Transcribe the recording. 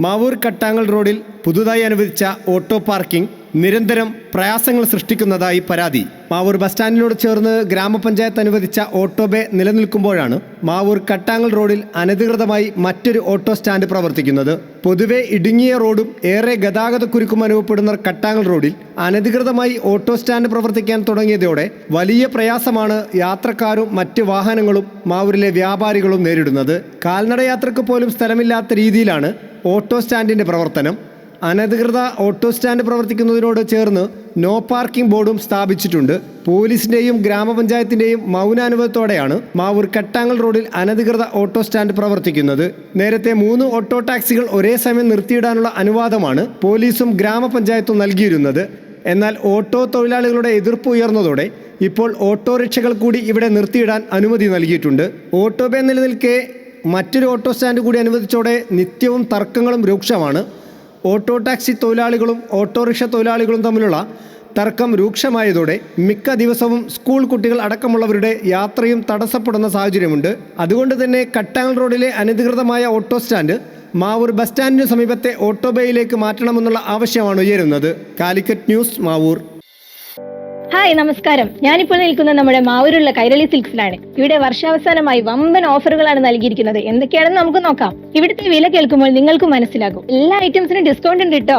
മാവൂർ കട്ടാങ്ങൽ റോഡിൽ പുതുതായി അനുവദിച്ച ഓട്ടോ പാർക്കിംഗ് നിരന്തരം പ്രയാസങ്ങൾ സൃഷ്ടിക്കുന്നതായി പരാതി. മാവൂർ ബസ് സ്റ്റാൻഡിനോട് ചേർന്ന് ഗ്രാമപഞ്ചായത്ത് അനുവദിച്ച ഓട്ടോ ബേ നിലനിൽക്കുമ്പോഴാണ് മാവൂർ കട്ടാങ്ങൽ റോഡിൽ അനധികൃതമായി മറ്റൊരു ഓട്ടോ സ്റ്റാൻഡ് പ്രവർത്തിക്കുന്നത്. പൊതുവെ ഇടുങ്ങിയ റോഡും ഏറെ ഗതാഗതക്കുരുക്കും അനുഭവപ്പെടുന്ന കട്ടാങ്ങൽ റോഡിൽ അനധികൃതമായി ഓട്ടോ സ്റ്റാൻഡ് പ്രവർത്തിക്കാൻ തുടങ്ങിയതോടെ വലിയ പ്രയാസമാണ് യാത്രക്കാരും മറ്റ് വാഹനങ്ങളും മാവൂരിലെ വ്യാപാരികളും നേരിടുന്നത്. കാൽനടയാത്രയ്ക്ക് പോലും സ്ഥലമില്ലാത്ത രീതിയിലാണ് ഓട്ടോ സ്റ്റാൻഡിന്റെ പ്രവർത്തനം അനധികൃത ഓട്ടോ സ്റ്റാൻഡ് പ്രവർത്തിക്കുന്നതിനോട് ചേർന്ന് നോ പാർക്കിംഗ് ബോർഡും സ്ഥാപിച്ചിട്ടുണ്ട്. പോലീസിന്റെയും ഗ്രാമപഞ്ചായത്തിന്റെയും മൗനാനുഭവത്തോടെയാണ് മാവൂർ കട്ടാങ്ങൽ റോഡിൽ അനധികൃത ഓട്ടോ സ്റ്റാൻഡ് പ്രവർത്തിക്കുന്നത്. നേരത്തെ മൂന്ന് ഓട്ടോ ടാക്സികൾ ഒരേ സമയം നിർത്തിയിടാനുള്ള അനുവാദമാണ് പോലീസും ഗ്രാമപഞ്ചായത്തും നൽകിയിരുന്നത്. എന്നാൽ ഓട്ടോ തൊഴിലാളികളുടെ എതിർപ്പ് ഉയർന്നതോടെ ഇപ്പോൾ ഓട്ടോറിക്ഷകൾ കൂടി ഇവിടെ നിർത്തിയിടാൻ അനുമതി നൽകിയിട്ടുണ്ട്. ഓട്ടോ ബേ നിലനിൽക്കെ മറ്റൊരു ഓട്ടോ സ്റ്റാൻഡ് കൂടി അനുവദിച്ചോടെ നിത്യവും തർക്കങ്ങളും രൂക്ഷമാണ്. ഓട്ടോ ടാക്സി തൊഴിലാളികളും ഓട്ടോറിക്ഷ തൊഴിലാളികളും തമ്മിലുള്ള തർക്കം രൂക്ഷമായതോടെ മിക്ക ദിവസവും സ്കൂൾ കുട്ടികൾ അടക്കമുള്ളവരുടെ യാത്രയും തടസ്സപ്പെടുന്ന സാഹചര്യമുണ്ട്. അതുകൊണ്ട് തന്നെ കട്ടാങ്ങൽ റോഡിലെ അനധികൃതമായ ഓട്ടോ സ്റ്റാൻഡ് മാവൂർ ബസ് സ്റ്റാൻഡിന് സമീപത്തെ ഓട്ടോ ബേയിലേക്ക് മാറ്റണമെന്നുള്ള ആവശ്യമാണ് ഉയരുന്നത്. കാലിക്കറ്റ് ന്യൂസ് മാവൂർ. ഹായ് നമസ്കാരം. ഞാനിപ്പോൾ നിൽക്കുന്നത് നമ്മുടെ മാവൂരുള്ള കൈരളി സിൽക്സിലാണ്. ഇവിടെ വർഷാവസാനമായി വമ്പൻ ഓഫറുകളാണ് നൽകിയിരിക്കുന്നത്. എന്തൊക്കെയാണെന്ന് നമുക്ക് നോക്കാം. ഇവിടുത്തെ വില കേൾക്കുമ്പോൾ നിങ്ങൾക്ക് മനസ്സിലാകും. എല്ലാ ഐറ്റംസിനും ഡിസ്കൗണ്ട് ഉണ്ട് കേട്ടോ